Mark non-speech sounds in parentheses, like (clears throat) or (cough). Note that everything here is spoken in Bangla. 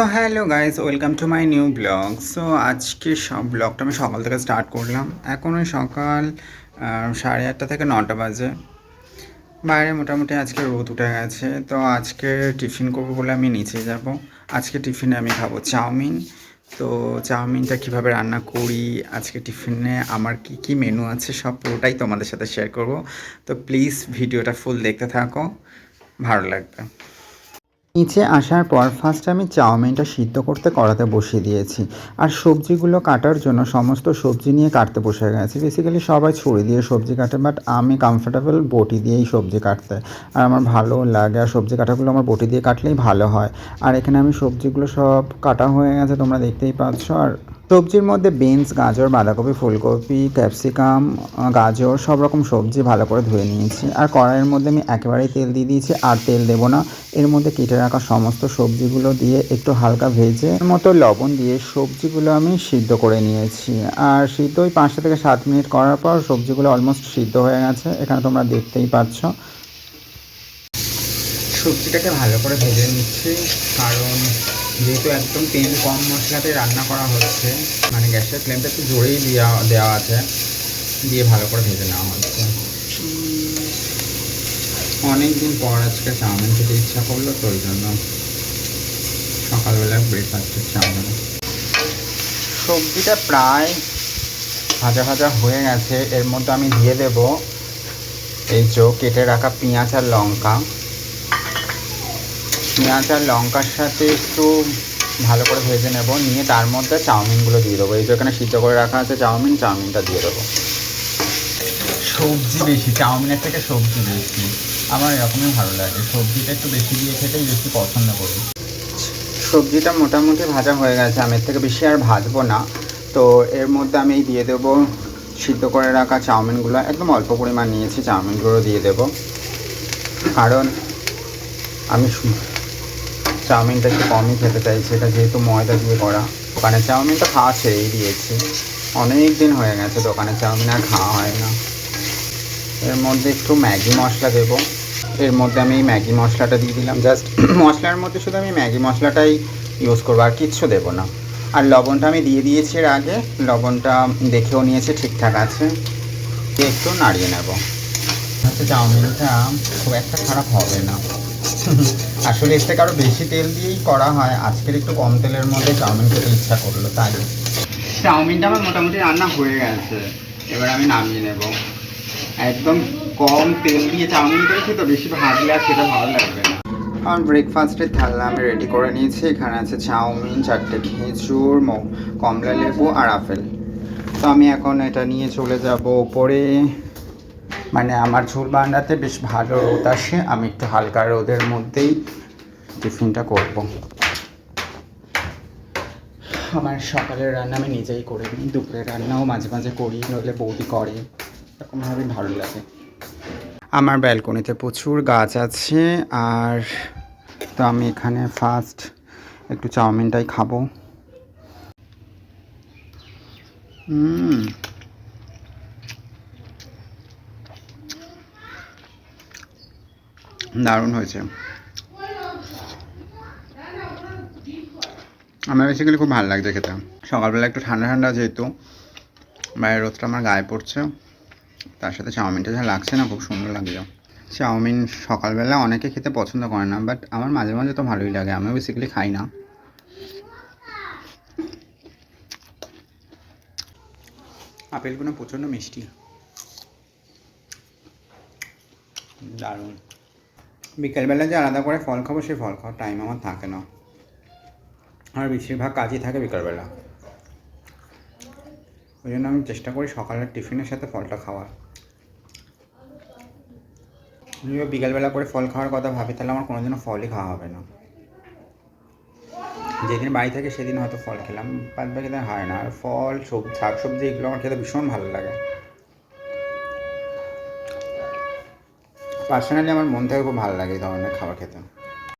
So hello guys welcome to my new blog so আজকে সব ব্লগটা আমি সকাল থেকে স্টার্ট করলাম। এখন ওই সকাল সাড়ে আটটা থেকে নটা বাজে। বাইরে মোটামুটি আজকে রোদ উঠে গেছে। তো আজকে টিফিন করব বলে আমি নিচে যাব। আজকে টিফিনে আমি খাব চাউমিন। তো চাউমিনটা কীভাবে রান্না করি, আজকে টিফিনে আমার কি কি মেনু আছে, সব পুরোটাই তোমাদের সাথে শেয়ার করব। তো প্লিজ ভিডিওটা ফুল দেখতে থাকো। ভালো লাগবে। নিচে আসার পর ফার্স্ট আমি চাউমিনটা সিদ্ধ করতে কড়াতে বসিয়ে দিয়েছি। আর সবজিগুলো কাটার জন্য সমস্ত সবজি নিয়ে কাটতে বসে গেছি। বেসিক্যালি সবাই ছুরি দিয়ে সবজি কাটে বাট আমি কমফোর্টেবল বটি দিয়েই সবজি কাটতে। আর আমার ভালো লাগে, আর সবজি কাটাগুলো আমার বটি দিয়ে কাটলেই ভালো হয়। আর এখানে আমি সবজিগুলো সব কাটা হয়ে গেছে, তোমরা দেখতেই পাচ্ছ। আর সবজির মধ্যে বিনস গাজর, বাঁধাকপি, ফুলকপি ক্যাপসিকাম গাজর, সব রকম সবজি ভালো করে ধুয়ে নিয়েছি। আর কড়াইয়ের মধ্যে আমি একেবারেই তেল দিয়ে দিয়েছি, আর তেল দেবো না। এর মধ্যে কেটে রাখা সমস্ত সবজিগুলো দিয়ে একটু হালকা ভেজে মতো লবণ দিয়ে সবজিগুলো আমি সিদ্ধ করে নিয়েছি। আর সিদ্ধ ওই পাঁচটা থেকে সাত মিনিট করার পর সবজিগুলো অলমোস্ট সিদ্ধ হয়ে গেছে। এখানে তোমরা দেখতেই পাচ্ছ। সবজিটাকে ভালো করে ভেজে নিচ্ছি, কারণ যেহেতু একদম তেল কম মশলাতে রান্না করা হচ্ছে মানে গ্যাসের ফ্লেমটা একটু জোরেই দেওয়া দেওয়া আছে, দিয়ে ভালো করে ভেজে নেওয়া হচ্ছে। অনেক দিন পর আজকে চাউমিন খেতে ইচ্ছা করল, তো ওই জন্য সকালবেলা ব্রেকফাস্টের চাউমিন। সবজিটা প্রায় ভাজা ভাজা হয়ে গেছে, এর মধ্যে আমি দিয়ে দেব এই যে কেটে রাখা পেঁয়াজ আর লঙ্কা। পেঁয়াজ আর লঙ্কার সাথে একটু ভালো করে ভেজে নেব। নিয়ে তার মধ্যে চাউমিনগুলো দিয়ে দেবো। এই যে এখানে সিদ্ধ করে রাখা আছে চাউমিন চাউমিনটা দিয়ে দেবো। সবজি বেশি চাউমিনের থেকে সবজি বেশি। আমার এরকমই ভালো লাগে। সবজিটা একটু বেশি দিয়ে খেতেই বেশি পছন্দ করি। সবজিটা মোটামুটি ভাজা হয়ে গেছে। আমি এর থেকে বেশি আর ভাজবো না। তো এর মধ্যে আমি দিয়ে দেবো সিদ্ধ করে রাখা চাউমিনগুলো। একদম অল্প পরিমাণ নিয়েছি চাউমিনগুলো দিয়ে দেবো। কারণ আমি চাউমিনটা একটু কমই খেতে চাইছি, এটা যেহেতু ময়দা দিয়ে করা। দোকানের চাউমিনটা খাওয়া ছেড়েই দিয়েছি। অনেক দিন হয়ে গেছে দোকানের চাউমিন আর খাওয়া হয় না। এর মধ্যে একটু ম্যাগি মশলা দেবো। এর মধ্যে আমি ম্যাগি মশলাটা দিয়ে দিলাম। জাস্ট (clears throat) মশলার মধ্যে শুধু আমি ম্যাগি মশলাটাই ইউজ করব, আর কিচ্ছু দেবো না। আর লবণটা আমি দিয়ে দিয়েছি এর আগে। লবণটা দেখেও নিয়েছি, ঠিকঠাক আছে। একটু নাড়িয়ে নেব। আচ্ছা চাউমিনটা খুব একটা খারাপ হবে না। আসলে এর থেকে আরও বেশি তেল দিয়েই করা হয়। আজকের একটু কম তেলের মধ্যে চাউমিন খেতে ইচ্ছা করল তাই। চাউমিনটা আমার মোটামুটি রান্না হয়ে গেছে। এবার আমি নামিয়ে নেব। একদম কম তেল দিয়ে চাউমিন করেছি তো বেশি ভাজলে আর সেটা ভালো লাগবে না। আমার ব্রেকফাস্টের থালা আমি রেডি করে নিয়েছি। এখানে আছে চাউমিন চারটে খেজুর মৌ কমলা লেবু আর আপেল। তো আমি এখন এটা নিয়ে চলে যাব ওপরে। মানে আমার ঝোল বান্নাতে বেশ ভালো রোদ আসে, আমি একটু হালকা রোদের মধ্যেই টিফিনটা করব। আমার সকালের রান্না আমি নিজেই করে নিই, দুপুরের রান্নাও মাঝে মাঝে করি, নইলে বৌদি করে এরকমভাবে ভালো লাগে। আমার ব্যালকনিতে প্রচুর গাছ আছে, আর তো আমি এখানে ফার্স্ট একটু চাউমিনটাই খাব। হুম। দারুণ হয়েছে। আমার বেসিক্যালি খুব ভালো লাগছে খেতে। সকালবেলা একটু ঠান্ডা ঠান্ডা যেহেতু, বাইরের রোদটা আমার গায়ে পড়ছে। তার সাথে চাউমিনটা যা লাগছে না, খুব সুন্দর লাগছে। চাউমিন সকালবেলা অনেকে খেতে পছন্দ করে না বাট আমার মাঝে মাঝে তো ভালোই লাগে। আমিও বেসিক্যালি খাই না। আপেলগুলো প্রচণ্ড মিষ্টি। দারুণ। বিকেলবেলা যে আলাদা করে ফল খাব, সেই ফল খাওয়ার টাইম আমার থাকে না। আর বেশিরভাগ কাজই থাকে বিকেলবেলা। ওই জন্য আমি চেষ্টা করি সকালের টিফিনের সাথে ফলটা খাওয়ার। যদিও বিকালবেলা করে ফল খাওয়ার কথা ভাবি, তাহলে আমার কোনোদিনও ফলই খাওয়া হবে না। যেদিন বাড়ি থাকে সেদিন হয়তো ফল খেলাম বাদ বাকি হয় না। আর ফল, সবজি শাক সবজি এগুলো আমার খেতে ভীষণ ভালো লাগে। পার্সোনালি আমার মন থেকে খুব ভালো লাগে এই ধরনের খাবার খেতে।